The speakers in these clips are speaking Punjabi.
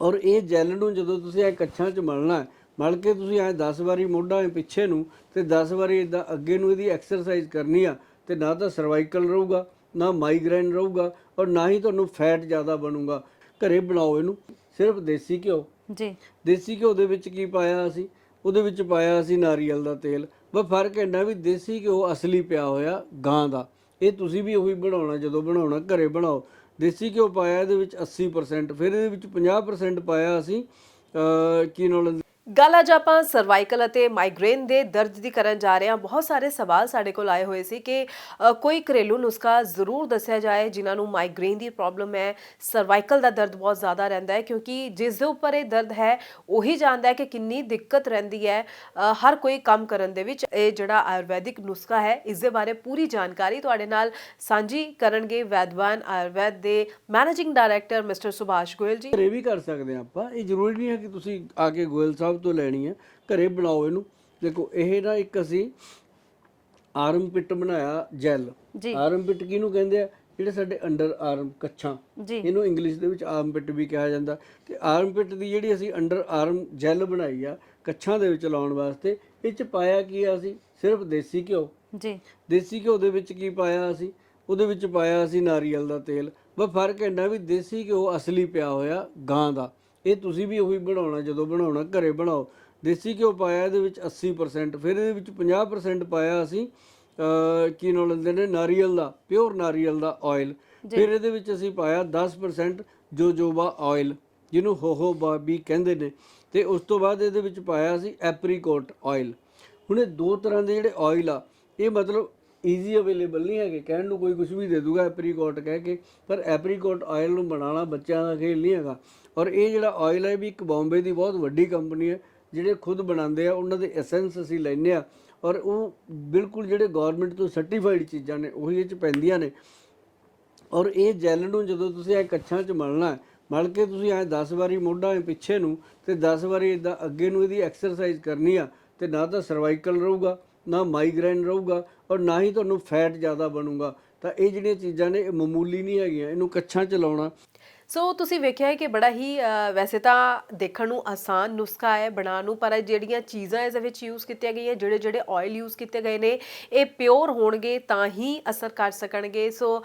ਔਰ ਇਹ ਜੈਲ ਨੂੰ ਜਦੋਂ ਤੁਸੀਂ ਐ ਕੱਛਾਂ 'ਚ ਮਲਣਾ ਮਲ ਕੇ ਤੁਸੀਂ ਐ 10 ਵਾਰੀ ਮੋਢਾ ਐ ਪਿੱਛੇ ਨੂੰ ਤੇ 10 ਵਾਰੀ ਇਦਾਂ ਅੱਗੇ ਨੂੰ ਇਹਦੀ ਐਕਸਰਸਾਈਜ਼ ਕਰਨੀ ਆ ਤੇ ਨਾ ਤਾਂ ਸਰਵਾਈਕਲ ਰਹੂਗਾ ਨਾ ਮਾਈਗ੍ਰੇਨ ਰਹੂਗਾ ਔਰ ਨਾ ਹੀ ਤੁਹਾਨੂੰ ਫੈਟ ਜ਼ਿਆਦਾ ਬਣੂਗਾ। ਘਰੇ ਬਣਾਓ ਇਹਨੂੰ ਸਿਰਫ ਦੇਸੀ ਘਿਓ। ਜੀ। ਦੇਸੀ ਘਿਓ ਦੇ ਵਿੱਚ ਕੀ ਪਾਇਆ ਅਸੀਂ? ਉਹਦੇ ਵਿੱਚ ਪਾਇਆ ਅਸੀਂ ਨਾਰੀਅਲ ਦਾ ਤੇਲ। ਬਸ ਫ਼ਰਕ ਇੰਨਾ ਵੀ ਦੇਸੀ ਘਿਓ ਅਸਲੀ ਪਿਆ ਹੋਇਆ ਗਾਂ ਦਾ। ਇਹ ਤੁਸੀਂ ਵੀ ਉਹੀ ਬਣਾਉਣਾ ਜਦੋਂ ਬਣਾਉਣਾ ਘਰੇ ਬਣਾਓ। ਦੇਸੀ ਘਿਓ ਪਾਇਆ ਇਹਦੇ ਵਿੱਚ 80% ਫਿਰ ਇਹਦੇ ਵਿੱਚ 50% ਪਾਇਆ ਅਸੀਂ ਕੀ ਨਾਮ ਗੱਲ ਅੱਜ ਆਪਾਂ ਸਰਵਾਈਕਲ ਅਤੇ ਮਾਈਗ੍ਰੇਨ ਦੇ ਦਰਦ ਦੀ ਕਰਨ ਜਾ ਰਹੇ ਹਾਂ। ਬਹੁਤ ਸਾਰੇ ਸਵਾਲ ਸਾਡੇ ਕੋਲ ਆਏ ਹੋਏ ਸੀ ਕਿ ਕੋਈ ਘਰੇਲੂ ਨੁਸਖਾ ਜ਼ਰੂਰ ਦੱਸਿਆ ਜਾਏ ਜਿਨ੍ਹਾਂ ਨੂੰ ਮਾਈਗ੍ਰੇਨ ਦੀ ਪ੍ਰੋਬਲਮ ਹੈ। ਸਰਵਾਈਕਲ ਦਾ ਦਰਦ ਬਹੁਤ ਜ਼ਿਆਦਾ ਰਹਿੰਦਾ ਹੈ ਕਿਉਂਕਿ ਜਿਸ ਦੇ ਉੱਪਰ ਇਹ ਦਰਦ ਹੈ, ਉਹੀ ਜਾਣਦਾ ਹੈ ਕਿ ਕਿੰਨੀ ਦਿੱਕਤ ਰਹਿੰਦੀ ਹੈ ਹਰ ਕੋਈ ਕੰਮ ਕਰਨ ਦੇ ਵਿੱਚ। ਇਹ ਜਿਹੜਾ ਆਯੁਰਵੈਦਿਕ ਨੁਸਖਾ ਹੈ, ਇਸ ਦੇ ਬਾਰੇ ਪੂਰੀ ਜਾਣਕਾਰੀ ਤੁਹਾਡੇ ਨਾਲ ਸਾਂਝੀ ਕਰਨਗੇ ਵੈਦਵਾਨ ਆਯੁਰਵੈਦ ਦੇ managing director mister Subhash Goyal ji. ਇਹ ਵੀ ਕਰ ਸਕਦੇ ਹਾਂ ਆਪਾਂ। ਇਹ ਜ਼ਰੂਰੀ ਨਹੀਂ ਹੈ ਕਿ ਤੁਸੀਂ ਆ ਕੇ ਗੋਇਲ ਸਾਹਿਬ ਤੋਂ ਲੈਣੀ ਹੈ ਘਰੇ ਬਣਾਓ ਇਹਨੂੰ। ਦੇਖੋ ਇਹ ਨਾ ਇੱਕ ਅਸੀਂ ਆਰਮ ਪਿਟ ਬਣਾਇਆ ਜੈਲ। ਆਰਮ ਪਿਟ ਕਿਹਨੂੰ ਕਹਿੰਦੇ ਆ? ਜਿਹੜੇ ਸਾਡੇ ਅੰਡਰ ਆਰਮ ਕੱਛਾਂ। ਇਹਨੂੰ ਇੰਗਲਿਸ਼ ਦੇ ਵਿੱਚ ਆਰਮ ਪਿਟ ਵੀ ਕਿਹਾ ਜਾਂਦਾ। ਤੇ ਆਰਮ ਪਿਟ ਦੀ ਜਿਹੜੀ ਅਸੀਂ ਅੰਡਰ ਆਰਮ ਜੈਲ ਬਣਾਈ ਆ ਕੱਛਾਂ ਦੇ ਵਿੱਚ ਲਾਉਣ ਵਾਸਤੇ ਇਹ ਚ ਪਾਇਆ ਕੀ ਆ ਅਸੀਂ? ਸਿਰਫ ਦੇਸੀ ਘਿਓ। ਜੀ। ਦੇਸੀ ਘਿਓ ਦੇ ਵਿੱਚ ਕੀ ਪਾਇਆ ਅਸੀਂ? ਉਹਦੇ ਵਿੱਚ ਪਾਇਆ ਅਸੀਂ ਨਾਰੀਅਲ ਦਾ ਤੇਲ। ਬਸ ਫ਼ਰਕ ਇੰਨਾ ਵੀ ਦੇਸੀ ਘਿਓ ਅਸਲੀ ਪਿਆ ਹੋਇਆ ਗਾਂ ਦਾ। ਇਹ ਤੁਸੀਂ ਵੀ ਉਹੀ ਬਣਾਉਣਾ ਜਦੋਂ ਬਣਾਉਣਾ ਘਰੇ ਬਣਾਓ। ਦੇਸੀ ਘਿਓ ਪਾਇਆ ਇਹਦੇ ਵਿੱਚ 80% ਫਿਰ ਇਹਦੇ ਵਿੱਚ 50% ਪਾਇਆ ਅਸੀਂ ਕੀ ਨਾਮ ਲੈਂਦੇ ਨੇ ਨਾਰੀਅਲ ਦਾ ਪਿਓਰ ਨਾਰੀਅਲ ਦਾ ਆਇਲ ਫਿਰ ਇਹਦੇ ਵਿੱਚ ਅਸੀਂ ਪਾਇਆ 10% ਜੋਜੋਬਾ ਆਇਲ ਜਿਹਨੂੰ ਹੋਹੋਬਾ ਵੀ ਕਹਿੰਦੇ ਨੇ। ਤੇ ਉਸ ਤੋਂ ਬਾਅਦ ਇਹਦੇ ਵਿੱਚ ਪਾਇਆ ਅਸੀਂ ਐਪਰੀਕੋਟ ਆਇਲ ਹੁਣ ਇਹ ਦੋ ਤਰ੍ਹਾਂ ਦੇ ਜਿਹੜੇ ਆਇਲ ਆ ਇਹ ਮਤਲਬ ਈਜ਼ੀ ਅਵੇਲੇਬਲ ਨਹੀਂ ਹੈਗੇ ਕਹਿਣ ਨੂੰ ਕੋਈ ਕੁਝ ਵੀ ਦੇ ਦੂਗਾ ਐਪਰੀਕੋਟ ਕਹਿ ਕੇ ਪਰ ਐਪਰੀਕੋਟ ਆਇਲ ਨੂੰ ਬਣਾਉਣਾ ਬੱਚਿਆਂ ਦਾ ਖੇਲ ਨਹੀਂ ਹੈਗਾ। ਔਰ ਇਹ ਜਿਹੜਾ ਆਇਲ ਹੈ ਵੀ ਇੱਕ ਬੰਬੇ ਦੀ ਬਹੁਤ ਵੱਡੀ ਕੰਪਨੀ ਹੈ ਜਿਹੜੇ ਖੁਦ ਬਣਾਉਂਦੇ ਆ ਉਹਨਾਂ ਦੇ ਐਸੈਂਸ ਅਸੀਂ ਲੈਂਦੇ ਆ। ਔਰ ਉਹ ਬਿਲਕੁਲ ਜਿਹੜੇ ਗਵਰਨਮੈਂਟ ਤੋਂ ਸਰਟੀਫਾਈਡ ਚੀਜ਼ਾਂ ਨੇ ਉਹੀ ਇਹ ਚ ਪੈਂਦੀਆਂ ਨੇ। ਔਰ ਇਹ ਜੈਲ ਨੂੰ ਜਦੋਂ ਤੁਸੀਂ ਐ ਕੱਛਾਂ 'ਚ ਮਲਣਾ ਹੈ, ਮਲ ਕੇ ਤੁਸੀਂ ਐ 10 ਵਾਰੀ ਮੋਢਾ ਐ ਪਿੱਛੇ ਨੂੰ ਤੇ 10 ਵਾਰੀ ਇਦਾਂ ਅੱਗੇ ਨੂੰ ਇਹਦੀ ਐਕਸਰਸਾਈਜ਼ ਕਰਨੀ ਆ ਤੇ ਨਾ ਤਾਂ ਸਰਵਾਈਕਲ ਰਹੂਗਾ। ਨਾ ਮਾਈਗ੍ਰੇਨ ਰਹੂਗਾ ਔਰ ਨਾ ਹੀ ਤੁਹਾਨੂੰ ਫੈਟ ਜ਼ਿਆਦਾ ਬਣੂਗਾ। ਤਾਂ ਇਹ ਜਿਹੜੀਆਂ ਚੀਜ਼ਾਂ ਨੇ, ਇਹ ਮਾਮੂਲੀ ਨਹੀਂ ਹੈਗੀਆਂ, ਇਹਨੂੰ ਕੱਛਾਂ ਚਲਾਉਣਾ ਸੋ ਤੁਸੀਂ ਵੇਖਿਆ ਹੈ ਕਿ ਬੜਾ ਹੀ ਵੈਸੇ ਤਾਂ ਦੇਖਣ ਨੂੰ ਆਸਾਨ ਨੁਸਖਾ ਹੈ ਬਣਾਉਣ ਨੂੰ, ਪਰ ਜਿਹੜੀਆਂ ਚੀਜ਼ਾਂ ਇਸ ਵਿੱਚ ਯੂਜ਼ ਕੀਤੀਆਂ ਗਈਆਂ, ਜਿਹੜੇ ਜਿਹੜੇ ਆਇਲ ਯੂਜ਼ ਕੀਤੇ ਗਏ ਨੇ, ਇਹ ਪਿਓਰ ਹੋਣਗੇ ਤਾਂ ਹੀ ਅਸਰ ਕਰ ਸਕਣਗੇ। ਸੋ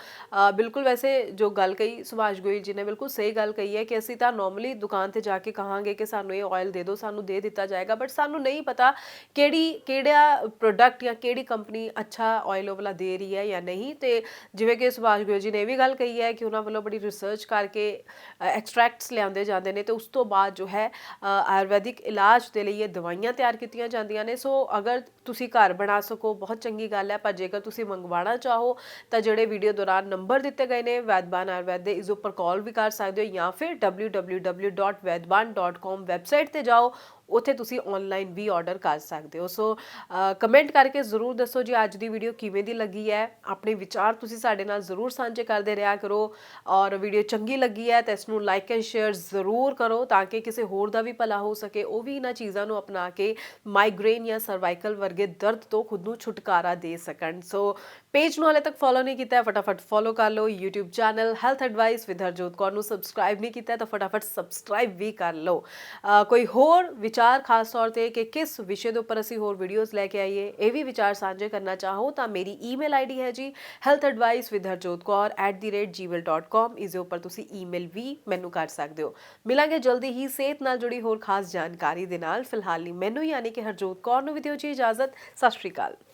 ਬਿਲਕੁਲ ਵੈਸੇ ਜੋ ਗੱਲ ਕਹੀ ਸੁਭਾਸ਼ ਗੋਇਲ ਜੀ ਨੇ, ਬਿਲਕੁਲ ਸਹੀ ਗੱਲ ਕਹੀ ਹੈ ਕਿ ਅਸੀਂ ਤਾਂ ਨਾਰਮਲੀ ਦੁਕਾਨ ਤੇ ਜਾ ਕੇ ਕਹਾਂਗੇ ਕਿ ਸਾਨੂੰ ਇਹ ਆਇਲ ਦੇ ਦਿਓ, ਸਾਨੂੰ ਦੇ ਦਿੱਤਾ ਜਾਏਗਾ ਬਟ ਸਾਨੂੰ ਨਹੀਂ ਪਤਾ ਕਿਹੜੀ, ਕਿਹੜਾ ਪ੍ਰੋਡਕਟ ਜਾਂ ਕਿਹੜੀ ਕੰਪਨੀ ਅੱਛਾ ਆਇਲ ਉਹ ਵਾਲਾ ਦੇ ਰਹੀ ਹੈ ਜਾਂ ਨਹੀਂ। ਤੇ ਜਿਵੇਂ ਕਿ ਸੁਭਾਸ਼ ਗੋਇਲ ਜੀ ਨੇ ਇਹ ਵੀ ਗੱਲ ਕਹੀ ਹੈ ਕਿ ਉਹਨਾਂ ਵੱਲੋਂ ਬੜੀ ਰਿਸਰਚ ਕਰਕੇ ਐਕਸਟ੍ਰੈਕਟਸ ਲਿਆਉਂਦੇ ਜਾਂਦੇ ਨੇ ਤੇ ਉਸ ਤੋਂ ਬਾਅਦ ਜੋ ਹੈ ਅ, ਆਯੁਰਵੈਦਿਕ ਇਲਾਜ ਦੇ ਲਈ ਇਹ ਦਵਾਈਆਂ ਤਿਆਰ ਕੀਤੀਆਂ ਜਾਂਦੀਆਂ ਨੇ ਸੋ ਅਗਰ ਤੁਸੀਂ ਘਰ ਬਣਾ ਸਕੋ ਬਹੁਤ ਚੰਗੀ ਗੱਲ ਹੈ ਪਰ ਜੇਕਰ ਤੁਸੀਂ ਮੰਗਵਾਉਣਾ ਚਾਹੋ ਤਾਂ ਜਿਹੜੇ ਵੀਡੀਓ ਦੌਰਾਨ ਨੰਬਰ ਦਿੱਤੇ ਗਏ ਨੇ ਵੈਦਬਾਨ ਆਯੁਰਵੈਦ ਦੇ ਇਸ ਉੱਪਰ ਕਾਲ ਵੀ ਕਰ ਸਕਦੇ ਹੋ ਜਾਂ ਫਿਰ www.vedban.com ਵੈਬਸਾਈਟ ਤੇ ਜਾਓ ਉੱਥੇ ਤੁਸੀਂ ਆਨਲਾਈਨ ਵੀ ਆਰਡਰ ਕਰ ਸਕਦੇ ਹੋ। ਸੋ ਕਮੈਂਟ ਕਰਕੇ ਜ਼ਰੂਰ ਦੱਸੋ ਜੀ ਅੱਜ ਦੀ ਵੀਡੀਓ ਕਿਵੇਂ ਦੀ ਲੱਗੀ ਹੈ। ਆਪਣੇ ਵਿਚਾਰ ਤੁਸੀਂ ਸਾਡੇ ਨਾਲ ਜ਼ਰੂਰ ਸਾਂਝੇ ਕਰਦੇ ਰਿਹਾ ਕਰੋ ਔਰ ਵੀਡੀਓ ਚੰਗੀ ਲੱਗੀ ਹੈ ਤਾਂ ਇਸ ਨੂੰ ਲਾਈਕ ਐਂਡ ਸ਼ੇਅਰ ਜ਼ਰੂਰ ਕਰੋ ਤਾਂ ਕਿ ਕਿਸੇ ਹੋਰ ਦਾ ਵੀ ਭਲਾ ਹੋ ਸਕੇ। ਉਹ ਵੀ ਇਹਨਾਂ ਚੀਜ਼ਾਂ ਨੂੰ ਅਪਣਾ ਕੇ ਮਾਈਗ੍ਰੇਨ ਜਾਂ ਸਰਵਾਈਕਲ ਵਰਗੇ ਦਰਦ ਤੋਂ ਖੁਦ ਨੂੰ ਛੁਟਕਾਰਾ ਦੇ ਸਕਣ। ਸੋ ਪੇਜ ਨੂੰ ਹਾਲੇ ਤੱਕ ਫੋਲੋ ਨਹੀਂ ਕੀਤਾ, ਫਟਾਫਟ ਫੋਲੋ ਕਰ ਲਓ। YouTube channel health advice with Harjot Kaur ਨੂੰ ਸਬਸਕ੍ਰਾਈਬ ਨਹੀਂ ਕੀਤਾ ਤਾਂ ਫਟਾਫਟ ਸਬਸਕ੍ਰਾਈਬ ਵੀ ਕਰ ਲਓ। ਕੋਈ ਹੋਰ ਵਿਚਾਰ ਖਾਸ ਤੌਰ ਤੇ ਕਿ ਕਿਸ ਵਿਸ਼ੇ ਦੇ ਉੱਪਰ ਅਸੀਂ ਹੋਰ ਵੀਡੀਓਜ਼ ਲੈ ਕੇ ਆਈਏ, ਇਹ ਵੀ ਵਿਚਾਰ ਸਾਂਝੇ ਕਰਨਾ ਚਾਹੋ ਤਾਂ ਮੇਰੀ ਈਮੇਲ ਆਈਡੀ ਹੈ ਜੀ healthadvice.harjotkaur@gmail.com ਇਸ ਦੇ ਉੱਪਰ ਤੁਸੀਂ ਈਮੇਲ ਵੀ ਮੈਨੂੰ ਕਰ ਸਕਦੇ ਹੋ। ਮਿਲਾਂਗੇ ਜਲਦੀ ਹੀ ਸਿਹਤ ਨਾਲ ਜੁੜੀ ਹੋਰ ਖਾਸ ਜਾਣਕਾਰੀ ਦੇ ਨਾਲ। ਫਿਲਹਾਲ ਲਈ ਮੈਨੂੰ ਯਾਨੀ ਕਿ ਹਰਜੋਤ ਕੌਰ ਨੂੰ ਵੀ ਦਿਓ ਜੀ ਇਜਾਜ਼ਤ। ਸਤਿ ਸ਼੍ਰੀ ਅਕਾਲ।